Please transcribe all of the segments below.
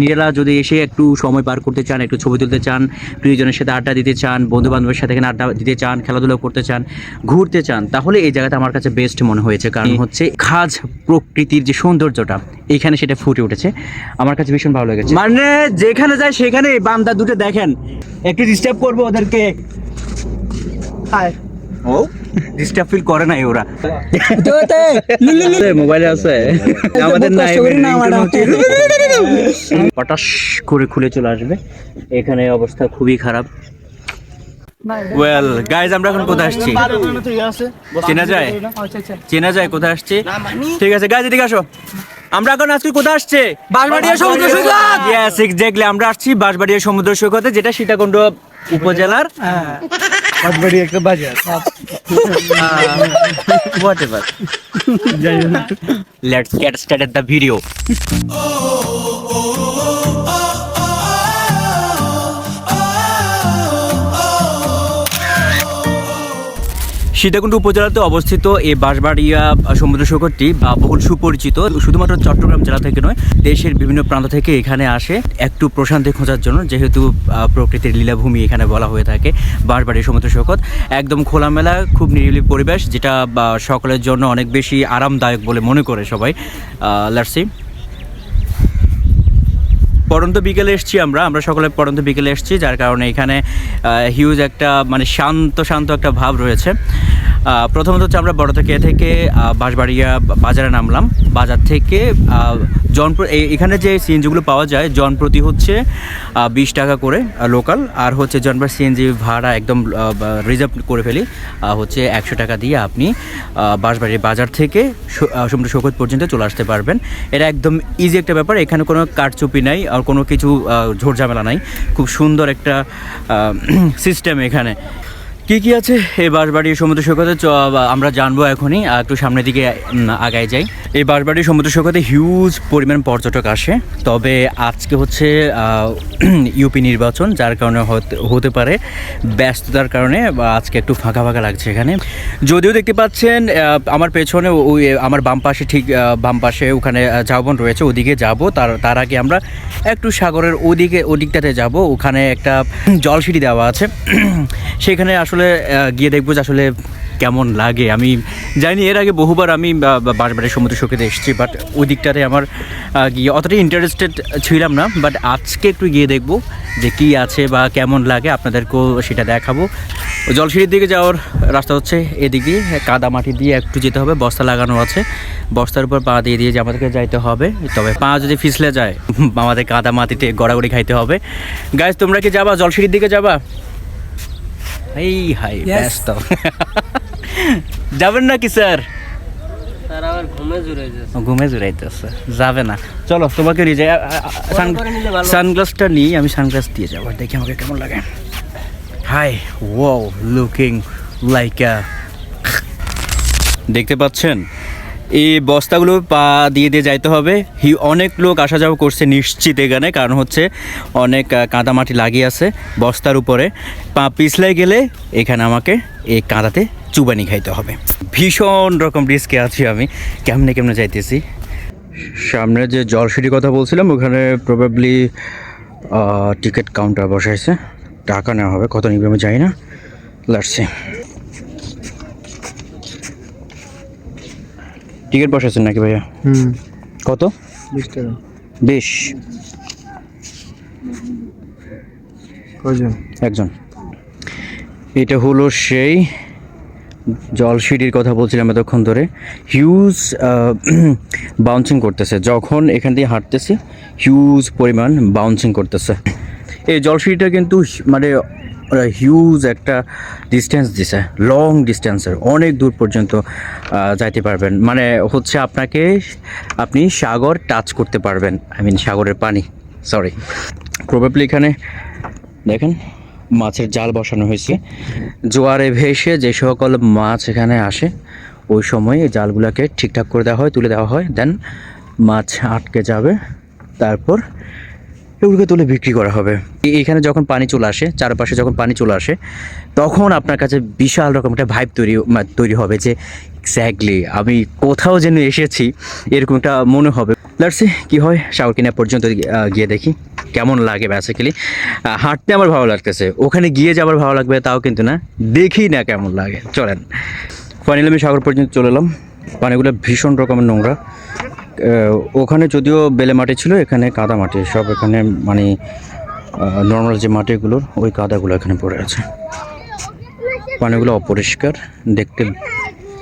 নিজেরা যদি এসে একটু সময় পার করতে চান, একটু ছবি তুলতে চান, প্রিয়জনের সাথে আড্ডা দিতে চান বন্ধু বান্ধবের সাথে এখানে আড্ডা দিতে চান খেলাধুলা করতে চান, ঘুরতে চান, তাহলে এই জায়গাটা আমার কাছে বেস্ট মনে হয়েছে। কারণ হচ্ছে খাজ প্রকৃতির যে সৌন্দর্যটা, এখানে সেটা ফুটে উঠেছে। আমার কাছে ভীষণ ভালো লেগেছে। মানে যেখানে যায় সেখানে বান্দা দুটো দেখেন। একটু ডিস্টার্ব করব ওদেরকে। ও? ডিস্টার্ব ফিল করে নাই ওরা। মোবাইলে আছে আমাদের নাই পটাশ করে খুলে চলে আসবে এখানে অবস্থা খুবই খারাপ ওয়েল গাইজ আমরা এখন কোথায় আসছি চেনা যায় চেনা যায় কোথায় আসছি ঠিক আছে আসো আমরা এখন আজকে কোথায় আসছে বাঁশবাড়িয়া সমুদ্র আমরা আসছি বাঁশবাড়িয়া সমুদ্র সৈকতে যেটা সীতাকুণ্ড উপজেলার বাড়ি একটা বাজার। Whatever let's get started the video Sitakunda উপজেলাতে অবস্থিত এই বাঁশবাড়িয়া সমুদ্র সৈকতটি বা বহুল সুপরিচিত, শুধুমাত্র চট্টগ্রাম জেলা থেকে নয়, দেশের বিভিন্ন প্রান্ত থেকে এখানে আসে। একটু প্রশান্তি খোঁজার জন্য, যেহেতু প্রকৃতির লীলাভূমি এখানে বলা হয়ে থাকে বাঁশবাড়ি সমুদ্র সৈকত। একদম খোলামেলা, খুব নিরিবিলি পরিবেশ, যেটা সকলের জন্য অনেক বেশি আরামদায়ক বলে মনে করে সবাই। লার্সি পরন্ত বিকেলে এসছি আমরা আমরা সকলে পরন্ত বিকেলে এসছি, যার কারণে এখানে হিউজ একটা মানে শান্ত শান্ত একটা ভাব রয়েছে। প্রথমত হচ্ছে আমরা বড়তকিয়া থেকে বাঁশবাড়িয়া বাজারে নামলাম। বাজার থেকে আহ, জন এখানে যে সিএনজিগুলো পাওয়া যায় জনপ্রতি হচ্ছে বিশ টাকা করে লোকাল আর হচ্ছে জনবার সিএনজি ভাড়া একদম রিজার্ভ করে ফেলি হচ্ছে একশো টাকা দিয়ে আপনি বাঁশবাড়ির বাজার থেকে সমুদ্র সৈকত পর্যন্ত চলে আসতে পারবেন। এটা একদম ইজি একটা ব্যাপার। এখানে কোনো কারচুপি নাই আর কোনো কিছু ঝোড়ঝামেলা নাই। খুব সুন্দর একটা সিস্টেম এখানে। কি কি আছে? এই বাঁশবাড়ির সমুদ্র সৈকতে আমরা জানব এখনই। একটু সামনের দিকে আগায় যাই। এই বাঁশবাড়ির সমুদ্র সৈকতে হিউজ পরিমাণ পর্যটক আসে। তবে আজকে হচ্ছে ইউপি নির্বাচন, যার কারণে হতে- পারে ব্যস্ততার কারণে আজকে একটু ফাঁকা ফাঁকা লাগছে এখানে। যদিও দেখতে পাচ্ছেন আমার পেছনে ওই, আমার বাম পাশে ঠিক বাম পাশে ওখানে ঝাউবন রয়েছে, ওদিকে যাব। তার তার আগে আমরা একটু সাগরের ওদিকে, ওদিকটাতে যাব। ওখানে একটা জলসিঁড়ি দেওয়া আছে। সেখানে আসলে আহ, গিয়ে দেখব যে আসলে কেমন লাগে। আমি জানি এর আগে বহুবার আমি বারবারে সমুদ্র সৈকতে এসেছি বাট ওই দিকটাতে আমার গিয়ে অতটাই ইন্টারেস্টেড ছিলাম না। বাট আজকে একটু গিয়ে দেখব যে কি আছে বা কেমন লাগে আপনাদেরকেও সেটা দেখাবো। জলসিঁড়ির দিকে যাওয়ার রাস্তা হচ্ছে এদিক কাদা মাটি দিয়ে একটু যেতে হবে বস্তা লাগানো আছে। বস্তার উপর পা দিয়ে দিয়ে আমাদেরকে যাইতে হবে তবে পা যদি ফিসলে যায় আমাদের কাদা মাটিতে গড়াগড়ি খাইতে হবে। গাইজ তোমরা কি যাবা? জলসিঁড়ির দিকে যাবা? এই হাই ব্যস্ত যাবেন নাকি স্যার আবার ঘুমে জুড়ে যাচ্ছে ঘুমে জুড়াইতেছে যাবে না চলো তোমাকে নিয়ে যাই। সানগ্লাসটা নিই আমি সানগ্লাস দিয়ে যাব দেখি আমাকে কেমন লাগে হাই ওয়াও লুকিং লাইক দেখতে পাচ্ছেন এই বস্তাগুলো পা দিয়ে দিয়ে যাইতে হবে। হি, অনেক লোক আসা যাওয়া করছে নিশ্চিত এখানে, কারণ হচ্ছে অনেক কাদামাটি লাগিয়ে আছে বস্তার উপরে। পা পিছলাই গেলে এখানে আমাকে এই কাঁদাতে চুবানি খাইতে হবে। ভীষণ রকম রিস্কে আছি আমি। কেমনে কেমনে যাইতেছি? সামনে যে জলসিটির কথা বলছিলাম, ওখানে প্রবাবলি টিকিট কাউন্টার বসাইছে। টাকা নেওয়া হবে, কত নিবে আমি জানি না। লাটছি টিকিট বসাইছেন নাকি ভাইয়া? হুম। কত? বিশ টাকা। বিশ। একজন। এটা হলো সেই জলসিঁড়ির কথা বলছিলাম এতক্ষণ ধরে। হিউজ বাউন্সিং করতেছে। যখন এখান দিয়ে হাঁটতেছি হিউজ পরিমাণ বাউন্সিং করতেছে। এই জলসিঁড়িটা কিন্তু হি- মানে হিউজ একটা ডিস্টেন্স দিছে লং ডিস্টেন্সের অনেক দূর পর্যন্ত যাইতে পারবেন। মানে হচ্ছে আপনাকে আপনি সাগর টাচ করতে পারবেন আই মিন সাগরের পানি সরি প্রবাবলি এখানে দেখেন মাছের জাল বসানো হয়েছে। জোয়ারে ভেসে যে সকল মাছ এখানে আসে, ওই সময় জালগুলোকে ঠিকঠাক করে দেওয়া হয়, তুলে দেওয়া হয় দেন মাছ আটকে যাবে, তারপর এগুলোকে তুলে বিক্রি করা হবে। এখানে যখন পানি চলে আসে, চারপাশে যখন পানি চলে আসে, তখন আপনার কাছে বিশাল রকম একটা ভাইব তৈরি তৈরি হবে যে এক্স্যাক্টলি আমি কোথাও যেন এসেছি, এরকম একটা মনে হবে। লার্সি কি হয়, সাগর কিনা পর্যন্ত গিয়ে দেখি, কেমন লাগে বেসিক্যালি হাঁটতে আমার ভালো লাগতেছে, ওখানে গিয়ে যে আবার ভালো লাগবে তাও কিন্তু না, দেখি না কেমন লাগে, চলেন। ফাইনালি আমি সাগর পর্যন্ত চলে এলাম, পানিগুলো ভীষণ রকমের নোংরা। ওখানে যদিও বেলে মাটি ছিল এখানে কাদা মাটি সব এখানে মানে নর্মাল যে মাটিগুলোর ওই কাদাগুলো এখানে পড়ে আছে। পানিগুলো অপরিষ্কার দেখতে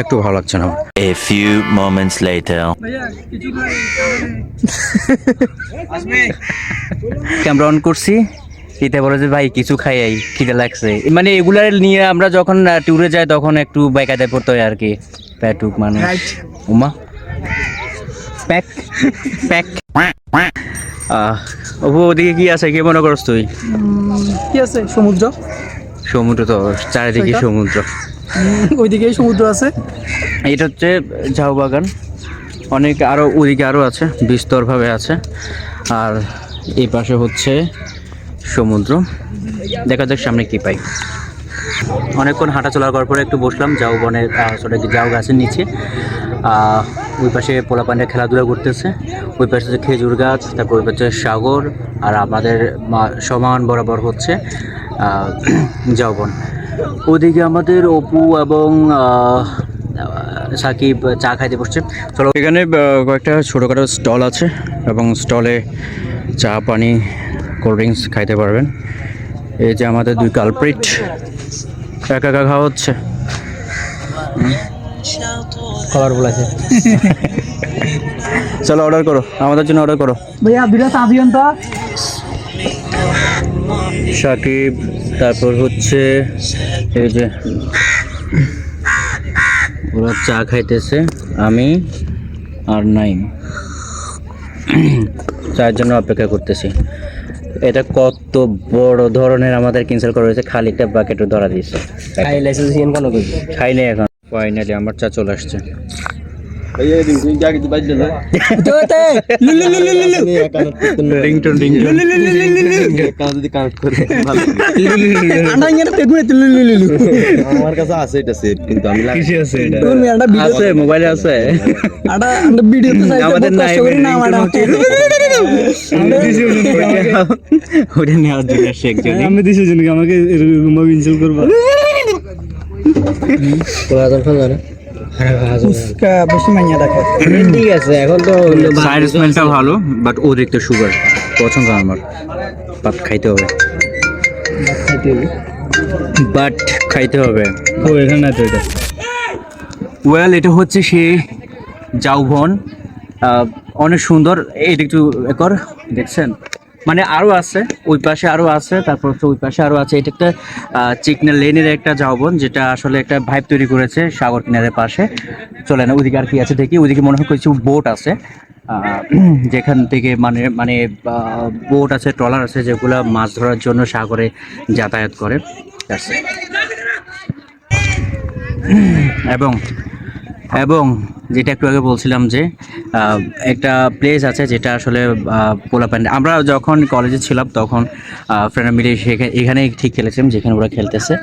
একটু ভালো লাগছে না। A few moments later. Camera on করছি এতে বলে যে ভাই কিছু খাই আই খিদে লাগছে। মানে এগুলার নিয়ে আমরা যখন ট্যুরে যাই তখন একটু বাইকাতে পড়তে হয় আর কি। প্যাটুক মানে উমা? প্যাক প্যাক অপু ওদিকে কি আছে? কি মনে করস তুই? কি আছে? সমুদ্র। সমুদ্র তো চারিদিকে সমুদ্র। ওইদিকেই সমুদ্র আছে। এটা হচ্ছে ঝাউ বাগান। অনেক আরও ওদিকে আরও আছে বিস্তরভাবে আছে। আর এই পাশে হচ্ছে সমুদ্র। দেখা যাক সামনে কি পাই। অনেকক্ষণ হাঁটা চলার করার পরে একটু বসলাম ঝাউ বনের সরি ঝাউ গাছের নিচে। ওই পাশে পোলাপান্ডা খেলাধুলা করতেছে। ওই পাশে হচ্ছে খেজুর গাছ, তারপর ওই পাশে সাগর আর আমাদের সমান বরাবর হচ্ছে ঝাউবন ওদিকে আমাদের অপু এবং সাকিব চা খাইতে বসছে। চলো এখানে কয়েকটা ছোটোখাটো স্টল আছে এবং স্টলে চা, পানি, কোল্ড ড্রিঙ্কস খাইতে পারবেন। এই যে আমাদের দুই কালপ্রিট একা একা খাওয়া হচ্ছে। খাবার বলেছে চলো অর্ডার করো আমাদের জন্য অর্ডার করো। ভাইয়া বিরাট আভিয়ন্তা। সাকিব তারপর হচ্ছে এই যে ওরা চা খাইতেছে আমি আর নাইম। চায়ের জন্য অপেক্ষা করতেছি। এটা কত বড় ধরনের আমাদের ক্যান্সেল করা হয়েছে খালি একটা বাকেটও ধরা দিয়েছে। খাই লাইসেন্স কেন করবি? খাই নাই এখন। ফাইনালি আমার চা চলে আসছে আমার কাছে আছে এটা সেভ কিন্তু আমি লাগ- আছে মোবাইলে আছে ভিডিও আমাদের নাই ওটা নেওয়ার জন্য আমি দিছি জনকে আমাকে এরকম ভাবে ইনসাল্ট করবা উস্কা বেশি মাইয়া দেখো। ঠিক আছে এখন তো সাইড স্মেলটা ভালো বাট অতিরিক্ত সুগার। পছন্দ না আমার। বাট খাইতে হবে। বাট খাইতে হবে। ও এখানে না তো এটা। ওয়েল এটা হচ্ছে সে জাউভন আহ, অনেক সুন্দর। এটা একটু এ কর দেখছেন? মানে আরও আছে, ওই পাশে আরও আছে, তারপর হচ্ছে ওই পাশে আরও আছে। এটা একটা চিকনা লেনের একটা জাউবন যেটা আসলে একটা ভাইব তৈরি করেছে সাগর কিনারের পাশে। চলে না ওদিকে আর কি আছে দেখি ওদিকে মনে হয় কিছু বোট আছে। যেখান থেকে মানে মানে বোট আছে ট্রলার আছে, যেগুলো মাছ ধরার জন্য সাগরে যাতায়াত করে। এবং এবং যেটা একটু আগে বলছিলাম যে একটা প্লেস আছে যেটা আসলে পোলাপ্যান্ড আমরা যখন কলেজে ছিলাম তখন ফ্রেন্ড মিলে সেখানে এখানেই ঠিক খেলেছিলাম যেখানে ওরা খেলতেছে।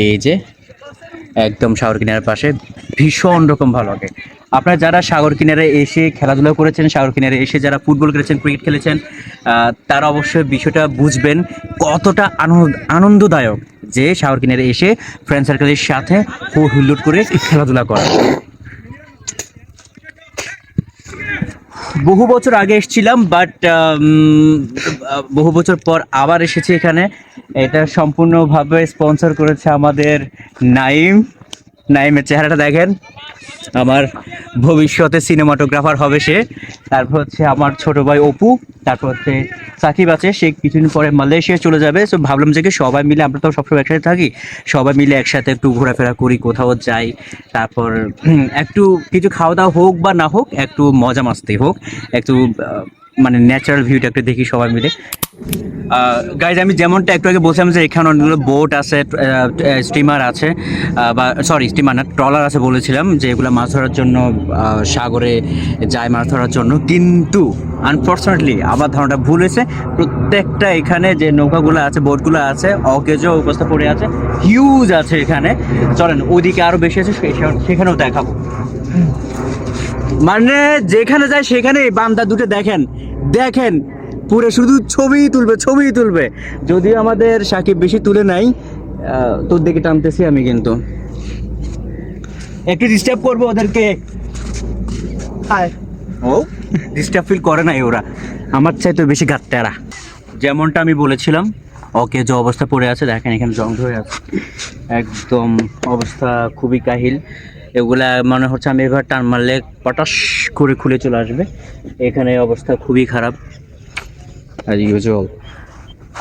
এই যে, একদম সাগর কিনারের পাশে, ভীষণ রকম ভালো লাগে। আপনারা যারা সাগর কিনারে এসে খেলাধুলা করেছেন, সাগর কিনারে এসে যারা ফুটবল খেলেছেন ক্রিকেট খেলেছেন তারা অবশ্যই বিষয়টা বুঝবেন কতটা আনন্দ আনন্দদায়ক যে সাগর কিনারে এসে ফ্রেন্ড সার্কেলের সাথে হো হুল্লোড় করে খেলাধুলা করা। বহু বছর আগে এসেছিলাম বাট বহু বছর পর আবার এসেছি এখানে। এটা সম্পূর্ণভাবে স্পন্সর করেছে আমাদের নাইম। নাইমের চেহারাটা দেখেন। আমার ভবিষ্যতে সিনেমাটোগ্রাফার হবে সে। তারপর হচ্ছে আমার ছোট ভাই অপু, তারপর হচ্ছে সাকিব আছে, সে কিছুদিন পরে মালয়েশিয়া চলে যাবে। সো ভাবলাম যে সবাই মিলে, আমরা তো সবসময় একসাথে থাকি, সবাই মিলে একসাথে একটু ঘোরাফেরা করি, কোথাও যাই। তারপর একটু কিছু খাওয়া দাওয়া হোক বা না হোক, একটু মজা মাস্তি হোক, একটু মানে ন্যাচারাল ভিউটা একটু দেখি সবাই মিলে। গাইজ আমি যেমনটা একটু আগে বলছিলাম যে এখানে অনেকগুলো বোট আছে স্টিমার আছে বা সরি স্টিমার না ট্রলার আছে বলেছিলাম যে এগুলো মাছ ধরার জন্য সাগরে যায় মাছ ধরার জন্য। কিন্তু আনফর্চুনেটলি আমার ধারণাটা ভুল হয়েছে। প্রত্যেকটা এখানে যে নৌকাগুলো আছে বোটগুলো আছে, অকেজো অবস্থা পড়ে আছে হিউজ আছে এখানে। চলেন, ওইদিকে আরও বেশি আছে সেখানেও দেখাবো। মানে যেখানে যায় সেখানে বান্দা দুটো দেখেন দেখেন, পুরো শুধু ছবি তুলবে ছবি তুলবে। যদিও আমাদের সাকিব বেশি তুলে নাই তোর দিকে টানতেছি আমি কিন্তু। একটু ডিস্টার্ব করব ওদেরকে। ও ডিস্টার্ব ফিল করে নাই ওরা। আমার চাই চাইতে বেশি গাত্তারা। যেমনটা আমি বলেছিলাম, ওকে যে অবস্থা পড়ে আছে, দেখেন এখানে জং ধরে আছে। একদম অবস্থা খুবই কাহিল। এগুলা মনে হচ্ছে আমি এবার টান মারলে পটাশ করে খুলে চলে আসবে। এখানে অবস্থা খুবই খারাপ। আর ইউজুয়াল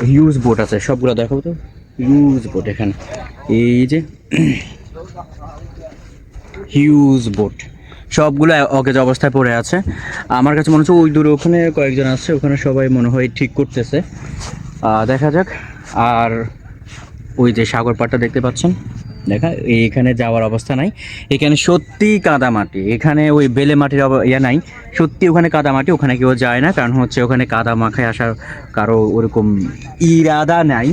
হিউজ বোট আছে, সবগুলো দেখো তো? হিউজ বোট এখানে। এই যে হিউজ বোট সবগুলো অকেজ অবস্থায় পড়ে আছে। আমার কাছে মনে হচ্ছে ওই দূরে ওখানে কয়েকজন আছে, ওখানে সবাই মনে হয় ঠিক করতেছে। দেখা যাক। আর ওই যে সাগর পাটটা দেখতে পাচ্ছেন? দেখা, এখানে যাওয়ার অবস্থা নাই। এখানে সত্যি কাদা মাটি এখানে ওই বেলে মাটির ইয়ে নাই। সত্যি ওখানে কাদা মাটি ওখানে কেউ যায় না, কারণ হচ্ছে ওখানে কাদা মাখায় আসার কারও ওরকম ইরাদা নাই,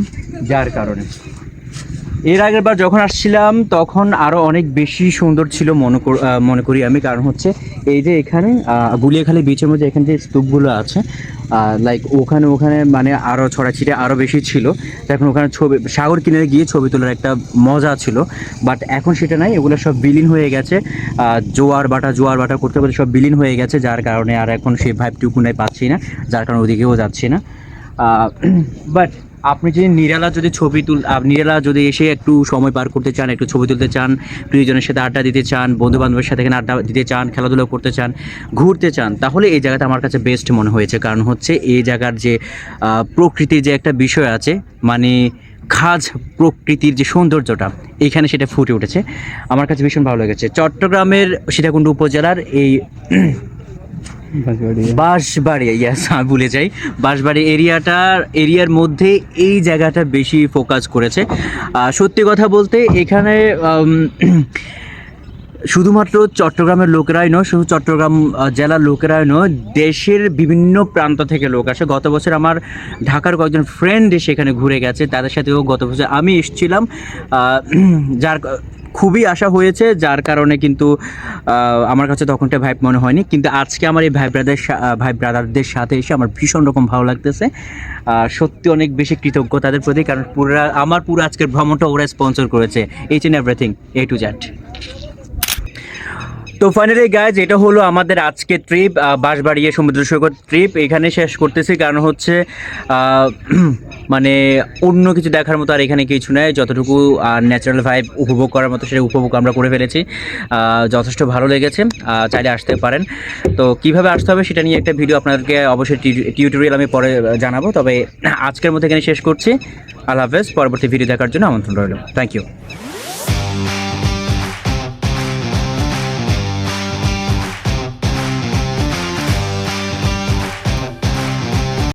যার কারণে। এর আগের বার যখন আসছিলাম, তখন আরও অনেক বেশি সুন্দর ছিল মনে মনে করি আমি। কারণ হচ্ছে এই যে এখানে গুলিয়াখালী বিচের মধ্যে এখানে যে স্তূপগুলো আছে লাইক ওখানে ওখানে মানে আরও ছড়াছিটে আরও বেশি ছিল। এখন ওখানে ছবি, সাগর কিনারে গিয়ে ছবি তোলার একটা মজা ছিল। বাট এখন সেটা নাই, এগুলো সব বিলীন হয়ে গেছে। জোয়ার বাটা জোয়ার বাটা করতে করতে সব বিলীন হয়ে গেছে, যার কারণে আর এখন সেই ভাইবটুকু নাই, পাচ্ছি না। যার কারণে ওদিকেও যাচ্ছি না। বাট আপনি যদি নিরালা যদি ছবি তুল নিরালা যদি এসে একটু সময় পার করতে চান, একটু ছবি তুলতে চান, প্রিয়জনের সাথে আড্ডা দিতে চান বন্ধু বান্ধবের সাথে এখানে আড্ডা দিতে চান, খেলাধুলা করতে চান, ঘুরতে চান, তাহলে এই জায়গাটা আমার কাছে বেস্ট মনে হয়েছে। কারণ হচ্ছে এই জায়গার যে প্রকৃতির যে একটা বিষয় আছে মানে খাজ প্রকৃতির যে সৌন্দর্যটা, এখানে সেটা ফুটে উঠেছে। আমার কাছে ভীষণ ভালো লেগেছে। চট্টগ্রামের সীতাকুণ্ড উপজেলার এই বাঁশবাড়ি। ইয়াস আমি ভুলে যাই। বাঁশবাড়ি এরিয়াটার এরিয়ার মধ্যে এই জায়গাটা বেশি ফোকাস করেছে। সত্যি কথা বলতে এখানে শুধুমাত্র চট্টগ্রামের লোকেরাই নয়, শুধু চট্টগ্রাম জেলার লোকেরাই নয়, দেশের বিভিন্ন প্রান্ত থেকে লোক আসে। গত বছর আমার ঢাকার কয়েকজন ফ্রেন্ড এসে এখানে ঘুরে গেছে, তাদের সাথেও গত বছর আমি এসেছিলাম। যার খুবই আশা হয়েছে, যার কারণে কিন্তু আমার কাছে তখনটা ভাইব মনে হয়নি। কিন্তু আজকে আমার এই ভাই ব্রাদার ভাই ব্রাদারদের সাথে এসে আমার ভীষণ রকম ভালো লাগতেছে। সত্যি অনেক বেশি কৃতজ্ঞ তাদের প্রতি, কারণ পুরা, আমার পুরো আজকের ভ্রমণটা ওরা স্পন্সর করেছে। Each and everything A to Z তো ফাইনালি গাইজ এটা হলো আমাদের আজকে ট্রিপ বাঁশবাড়িয়ে সমুদ্র সৈকত ট্রিপ এখানে শেষ করতেছি কারণ হচ্ছে মানে অন্য কিছু দেখার মতো আর এখানে কিছু নেই। যতটুকু ন্যাচারাল ভাইব উপভোগ করার মতো সেটা উপভোগ আমরা করে ফেলেছি। যথেষ্ট ভালো লেগেছে। চাইলে আসতে পারেন। তো কীভাবে আসতে হবে সেটা নিয়ে একটা ভিডিও আপনাদেরকে অবশ্যই টিউটোরিয়াল আমি পরে জানাব। তবে আজকের মধ্যে এখানে শেষ করছি। আল্লাহ হাফেজ। পরবর্তী ভিডিও দেখার জন্য আমন্ত্রণ রইল। Thank you